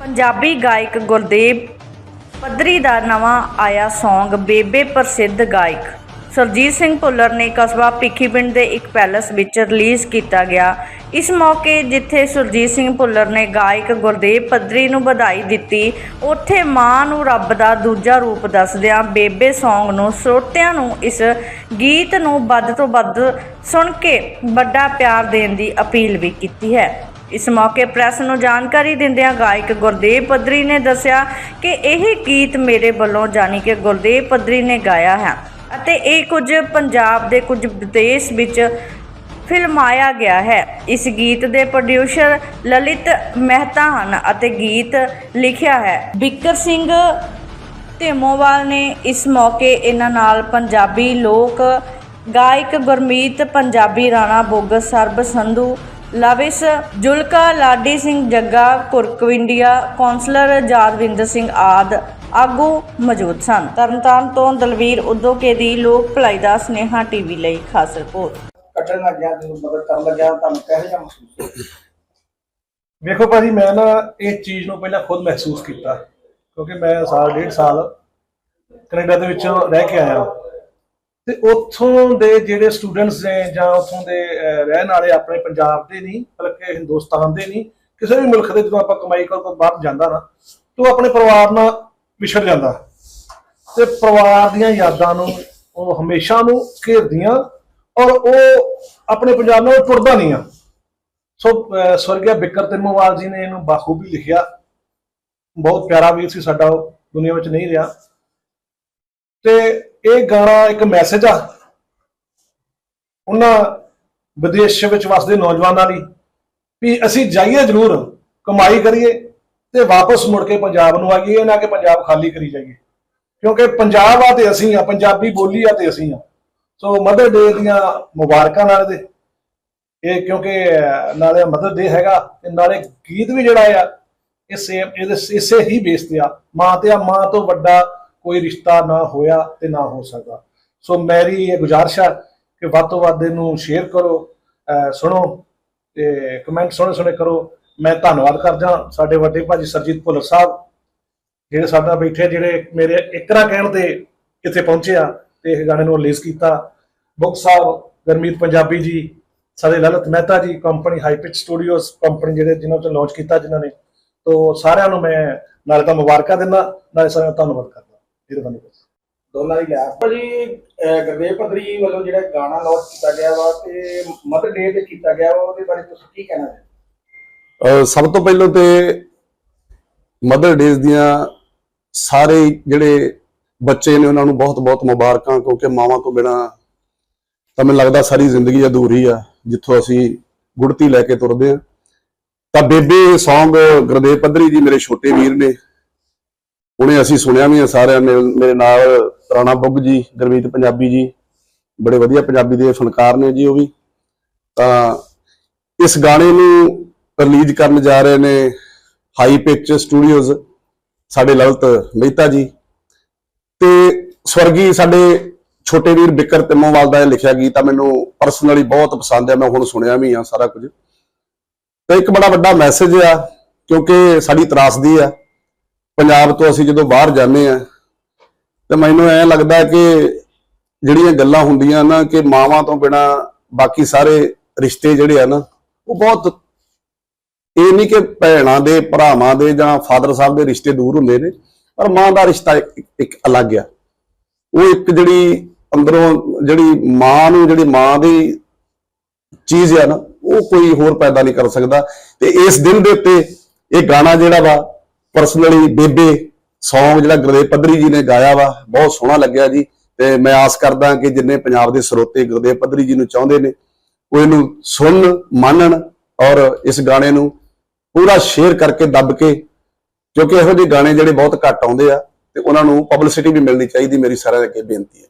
ਪੰਜਾਬੀ ਗਾਇਕ ਗੁਰਦੇਵ ਪੱਧਰੀ ਦਾ ਨਵਾਂ ਆਇਆ Song ਬੇਬੇ ਪ੍ਰਸਿੱਧ ਗਾਇਕ। ਸਰਜੀਤ ਸਿੰਘ ਭੁੱਲਰ ਨੇ ਕਸਬਾ ਭਿੱਖੀ ਪਿੰਡ ਦੇ ਇੱਕ ਪੈਲਸ ਵਿੱਚ ਰਿਲੀਜ਼ ਕੀਤਾ ਗਿਆ। ਇਸ ਮੌਕੇ ਜਿੱਥੇ ਸੁਰਜੀਤ ਸਿੰਘ ਭੁੱਲਰ ਨੇ ਗਾਇਕ ਗੁਰਦੇਵ ਪੱਧਰੀ ਨੂੰ ਵਧਾਈ ਦਿੱਤੀ, ਉੱਥੇ ਮਾਂ ਨੂੰ ਰੱਬ ਦਾ ਦੂਜਾ ਰੂਪ ਦੱਸਦਿਆਂ ਬੇਬੇ Song ਨੂੰ ਸਰੋਤਿਆਂ ਨੂੰ ਇਸ ਗੀਤ ਨੂੰ ਵੱਧ ਤੋਂ ਵੱਧ ਸੁਣ ਕੇ ਵੱਡਾ ਪਿਆਰ ਦੇਣ ਦੀ ਅਪੀਲ ਵੀ ਕੀਤੀ ਹੈ। ਇਸ ਮੌਕੇ ਪ੍ਰੈਸ ਨੂੰ ਜਾਣਕਾਰੀ ਦਿੰਦਿਆਂ ਗਾਇਕ ਗੁਰਦੇਵ ਪੱਧਰੀ ਨੇ ਦੱਸਿਆ ਕਿ ਇਹ ਗੀਤ ਮੇਰੇ ਵੱਲੋਂ ਜਾਣੀ ਕਿ ਗੁਰਦੇਵ ਪੱਧਰੀ ਨੇ ਗਾਇਆ ਹੈ ਅਤੇ ਇਹ ਕੁਝ ਪੰਜਾਬ ਦੇ ਕੁਝ ਵਿਦੇਸ਼ ਵਿੱਚ ਫਿਲਮਾਇਆ ਗਿਆ ਹੈ। ਇਸ ਗੀਤ ਦੇ ਪ੍ਰੋਡਿਊਸਰ ਲਲਿਤ ਮਹਿਤਾ ਹਨ ਅਤੇ ਗੀਤ ਲਿਖਿਆ ਹੈ। ਬਿੱਕਰ ਸਿੰਘ ਧੇਮੋਵਾਲ ਨੇ ਇਸ ਮੌਕੇ ਇਹਨਾਂ ਨਾਲ ਪੰਜਾਬੀ ਲੋਕ ਗਾਇਕ ਗੁਰਮੀਤ, ਪੰਜਾਬੀ ਰਾਣਾ ਬੋਗਸ, ਸਰਬ ਸੰਧੂ ਲਵਿਸ ਜੁਲਕਾ ਲਾਡੀ ਸਿੰਘ ਜੱਗਾ ਕੁਰਕਵਿੰਡੀਆ ਕੌਂਸਲਰ ਜਾਦਵਿੰਦਰ ਸਿੰਘ ਆਦ ਆਗੂ ਮੌਜੂਦ ਸਨ। ਤਰਨਤਾਰਨ ਤੋਂ ਦਲਵੀਰ ਉਦੋਕੇ ਦੀ ਲੋਕ ਭਲਾਈ ਦਾ ਸਨੇਹਾ ਟੀਵੀ ਲਈ ਖਾਸ ਰਿਪੋਰਟ। ਕੱਟਣ ਲੱਗਿਆ ਜਦੋਂ ਮਦਦ ਕਰਨ ਲੱਗਿਆ ਤੁਹਾਨੂੰ ਕਿਹੋ ਜਿਹਾ ਮਹਿਸੂਸ ਹੋਇਆ? ਵੇਖੋ ਭਾਜੀ ਮੈਂ ਨਾ ਇਹ ਚੀਜ਼ ਨੂੰ ਪਹਿਲਾਂ ਖੁਦ ਮਹਿਸੂਸ ਕੀਤਾ ਕਿਉਂਕਿ ਮੈਂ ਸਾਲ ਡੇਢ ਸਾਲ ਕੈਨੇਡਾ ਦੇ ਵਿੱਚ ਰਹਿ ਕੇ ਆਇਆ। ਤੇ ਉੱਥੋਂ ਦੇ ਜਿਹੜੇ ਸਟੂਡੈਂਟਸ ਨੇ ਜਾਂ ਉੱਥੋਂ ਦੇ ਰਹਿਣ ਵਾਲੇ ਆਪਣੇ ਪੰਜਾਬ ਦੇ ਨਹੀਂ, ਬਲਕਿ ਹਿੰਦੁਸਤਾਨ ਦੇ ਨਹੀਂ, ਕਿਸੇ ਵੀ ਮੁਲਕ ਦੇ ਜਦੋਂ ਆਪਾਂ ਕਮਾਈ ਕਰਕੇ ਬਾਹਰ ਜਾਂਦਾ ਨਾ, ਤੇ ਉਹ ਆਪਣੇ ਪਰਿਵਾਰ ਨਾਲ ਵਿਛੜ ਜਾਂਦਾ। ਤੇ ਪਰਿਵਾਰ ਦੀਆਂ ਯਾਦਾਂ ਨੂੰ, ਉਹ ਹਮੇਸ਼ਾ ਨੂੰ ਘੇਰਦੀਆਂ ਔਰ ਉਹ ਆਪਣੇ ਪੰਜਾਬ ਨਾਲ ਟੁੱਟਦਾ ਨਹੀਂ ਆ। ਸੋ, ਅਹ, ਸਵਰਗਿਆ ਬਿਕਰ ਤਿੰਮੋਵਾਲ ਜੀ ਨੇ ਇਹਨੂੰ ਬਾਖੂਬੀ ਲਿਖਿਆ। ਬਹੁਤ ਪਿਆਰਾ ਵੀਰ ਸੀ ਸਾਡਾ, ਉਹ ਦੁਨੀਆ ਵਿੱਚ ਨਹੀਂ ਰਿਹਾ। ਤੇ ਇਹ ਗਾਣਾ ਇੱਕ ਮੈਸੇਜ ਆ। ਉਹਨਾਂ ਵਿਦੇਸ਼ ਵਿੱਚ ਵਸਦੇ ਨੌਜਵਾਨਾਂ ਲਈ ਵੀ ਅਸੀਂ ਜਾਈਏ ਜ਼ਰੂਰ, ਕਮਾਈ ਕਰੀਏ ਤੇ ਵਾਪਸ ਮੁੜ ਕੇ ਪੰਜਾਬ ਨੂੰ ਆਈਏ ਨਾ ਕਿ ਪੰਜਾਬ ਖਾਲੀ ਕਰੀ ਜਾਈਏ। ਕਿਉਂਕਿ ਪੰਜਾਬ ਆ ਤੇ ਅਸੀਂ ਆ, ਪੰਜਾਬੀ ਬੋਲੀ ਆ ਤੇ ਅਸੀਂ ਆ। ਸੋ ਮਦਰ ਡੇ ਦੀਆਂ ਮੁਬਾਰਕਾਂ ਨਾਲ ਦੇ ਇਹ ਕਿਉਂਕਿ ਨਾਲੇ ਮਦਰ ਡੇ ਹੈਗਾ ਤੇ ਨਾਲੇ ਗੀਤ ਵੀ ਜਿਹੜਾ ਆ, ਇਹ ਸੇਮ ਇਹਦੇ ਇਸੇ ਹੀ ਬੇਸ ਤੇ ਆ। ਮਾਂ ਤੇ ਆ, ਮਾਂ ਤੋਂ ਵੱਡਾ ਕੋਈ ਰਿਸ਼ਤਾ ਨਾ ਹੋਇਆ ਤੇ ਨਾ ਹੋ ਸਕਦਾ। ਸੋ ਮੇਰੀ ਇਹ ਗੁਜ਼ਾਰਿਸ਼ ਆ ਕਿ ਵੱਧ ਤੋਂ ਵੱਧ ਇਹਨੂੰ ਸ਼ੇਅਰ ਕਰੋ ਸੁਣੋ ਤੇ ਕਮੈਂਟ ਸੋਹਣੇ ਸੋਹਣੇ ਕਰੋ। ਮੈਂ ਧੰਨਵਾਦ ਕਰਦਾ ਸਾਡੇ ਵੱਡੇ ਭਾਜੀ ਸਰਜੀਤ ਭੁੱਲਰ ਸਾਹਿਬ, ਜਿਹੜੇ ਸਾਡਾ ਬੈਠੇ, ਜਿਹੜੇ ਮੇਰੇ ਇਕਰਾ ਕਹਿਣ ਤੇ ਇੱਥੇ ਪਹੁੰਚੇ ਆ ਤੇ ਇਹ ਗਾਣੇ ਨੂੰ ਰਿਲੀਜ਼ ਕੀਤਾ। ਬੁੱਕ ਸਾਹਿਬ ਗਰਮੀਤ ਪੰਜਾਬੀ ਜੀ, ਸਾਡੇ Lalit Mehta ji company high pitch studios company ਜਿਹੜੇ ਜਿਨ੍ਹਾਂ ਤੋਂ ਲਾਂਚ ਕੀਤਾ ਜਿਨ੍ਹਾਂ ਨੇ। ਤੋਂ ਸਾਰਿਆਂ ਨੂੰ ਮੈਂ ਨਾਲੇ ਤਾਂ ਮੁਬਾਰਕਾਂ ਦਿੰਦਾ, ਨਾਲੇ ਸਾਰਿਆਂ ਦਾ ਧੰਨਵਾਦ ਕਰਦਾ। ਮਿਹਰਬਾਨੀ ਦੋਨਾਂ ਦੀ ਲਿਆ ਭਾਜੀ ਗੁਰਦੇਵ ਪੱਧਰੀ ਵੱਲੋਂ ਜਿਹੜਾ ਗਾਣਾ ਲਾਂਚ ਕੀਤਾ ਗਿਆ ਵਾ ਤੇ ਮਦਰ ਡੇ ਤੇ ਕੀਤਾ ਗਿਆ ਵਾ ਉਹਦੇ ਬਾਰੇ ਤੁਸੀਂ ਕੀ ਕਹਿਣਾ ਚਾਹੁੰਦੇ ਸਭ ਤੋਂ ਪਹਿਲਾਂ ਤੇ ਮਦਰ ਡੇਜ਼ ਦੀਆਂ ਸਾਰੇ ਜਿਹੜੇ ਬੱਚੇ ਨੇ ਉਹਨਾਂ ਨੂੰ ਬਹੁਤ-ਬਹੁਤ ਮੁਬਾਰਕਾਂ ਕਿਉਂਕਿ ਮਾਵਾਂ ਤੋਂ ਬਿਨਾ ਤਾਂ ਮੈਨੂੰ ਲੱਗਦਾ ਸਾਰੀ ਜ਼ਿੰਦਗੀ ਅਧੂਰੀ ਆ ਜਿੱਥੋਂ ਅਸੀਂ ਗੁੜਤੀ ਲੈ ਕੇ ਤੁਰਦੇ ਆ ਤਾਂ ਬੇਬੇ Song ਗੁਰਦੇਵ ਪੱਧਰੀ ਜੀ ਮੇਰੇ ਛੋਟੇ ਵੀਰ ਨੇ ਉਹਨੇ ਅਸੀਂ ਸੁਣਿਆ ਵੀ ਆ ਸਾਰਿਆਂ ਨੇ, ਮੇਰੇ ਨਾਲ ਰਾਣਾ ਬੁੱਗ ਜੀ, ਗੁਰਮੀਤ ਪੰਜਾਬੀ ਜੀ, ਬੜੇ ਵਧੀਆ ਪੰਜਾਬੀ ਦੇ ਫਨਕਾਰ ਨੇ ਜੀ ਉਹ ਵੀ। ਤਾਂ ਇਸ ਗਾਣੇ ਨੂੰ ਰਿਲੀਜ਼ ਕਰਨ ਜਾ ਰਹੇ ਨੇ ਹਾਈ ਪਿਚ ਸਟੂਡੀਓਜ਼ ਸਾਡੇ ਲਲਤ ਮਹਿਤਾ ਜੀ। ਤੇ ਸਵਰਗੀ ਸਾਡੇ ਛੋਟੇ ਵੀਰ ਬਿਕਰ ਤਿੰਮੋਵਾਲ ਦਾ ਲਿਖਿਆ ਗੀਤ ਆ, ਮੈਨੂੰ ਪਰਸਨਲੀ ਬਹੁਤ ਪਸੰਦ ਆ, ਮੈਂ ਹੁਣ ਸੁਣਿਆ ਵੀ ਆ ਸਾਰਾ ਕੁਝ। ਤੇ ਇੱਕ ਬੜਾ ਵੱਡਾ ਮੈਸੇਜ ਆ, ਕਿਉਂਕਿ ਸਾਡੀ ਤਰਾਸਦੀ ਆ। ਪੰਜਾਬ ਤੋਂ ਅਸੀਂ ਜਦੋਂ ਬਾਹਰ ਜਾਂਦੇ ਆ ਤੇ ਮੈਨੂੰ ਐ ਲੱਗਦਾ ਕਿ ਜਿਹੜੀਆਂ ਗੱਲਾਂ ਹੁੰਦੀਆਂ ਨਾ, ਕਿ ਮਾਵਾਂ ਤੋਂ ਬਿਨਾ ਬਾਕੀ ਸਾਰੇ ਰਿਸ਼ਤੇ ਜਿਹੜੇ ਆ ਨਾ, ਉਹ ਬਹੁਤ ਇਹ ਨਹੀਂ ਕਿ ਭੈਣਾਂ ਦੇ, ਭਰਾਵਾਂ ਦੇ ਜਾਂ ਫਾਦਰ ਸਾਹਿਬ ਦੇ ਰਿਸ਼ਤੇ ਦੂਰ ਹੁੰਦੇ ਨੇ, ਪਰ ਮਾਂ ਦਾ ਰਿਸ਼ਤਾ ਇੱਕ ਇੱਕ ਅਲੱਗ ਆ। ਉਹ ਇੱਕ ਜਿਹੜੀ ਅੰਦਰੋਂ ਜਿਹੜੀ ਮਾਂ ਨੂੰ, ਜਿਹੜੀ ਮਾਂ ਦੀ ਚੀਜ਼ ਆ ਨਾ, ਉਹ ਕੋਈ ਹੋਰ ਪੈਦਾ ਨਹੀਂ ਕਰ ਸਕਦਾ। ਤੇ ਇਸ ਦਿਨ ਦੇ ਉੱਤੇ ਇਹ ਗਾਣਾ ਜਿਹੜਾ ਵਾ ਪਰਸਨਲੀ ਬੇਬੇ ਸੌਂਗ ਜਿਹੜਾ ਗੁਰਦੇਵ ਪੱਧਰੀ ਜੀ ਨੇ ਗਾਇਆ ਵਾ, ਬਹੁਤ ਸੋਹਣਾ ਲੱਗਿਆ ਜੀ। ਤੇ ਮੈਂ ਆਸ ਕਰਦਾ ਕਿ ਜਿੰਨੇ ਪੰਜਾਬ ਦੇ ਸਰੋਤੇ ਗੁਰਦੇਵ ਪੱਧਰੀ ਜੀ ਨੂੰ ਚਾਹੁੰਦੇ ਨੇ, ਉਹ ਇਹਨੂੰ ਸੁਣਨ, ਮੰਨਣ ਔਰ ਇਸ ਗਾਣੇ ਨੂੰ ਪੂਰਾ ਸ਼ੇਅਰ ਕਰਕੇ ਦੱਬ ਕੇ, ਕਿਉਂਕਿ ਇਹੋ ਜਿਹੇ ਗਾਣੇ ਜਿਹੜੇ ਬਹੁਤ ਘੱਟ ਆਉਂਦੇ ਆ, ਤੇ ਉਹਨਾਂ ਨੂੰ ਪਬਲਿਸਿਟੀ ਵੀ ਮਿਲਣੀ ਚਾਹੀਦੀ, ਮੇਰੀ ਸਾਰਿਆਂ ਦੇ ਅੱਗੇ ਬੇਨਤੀ ਹੈ।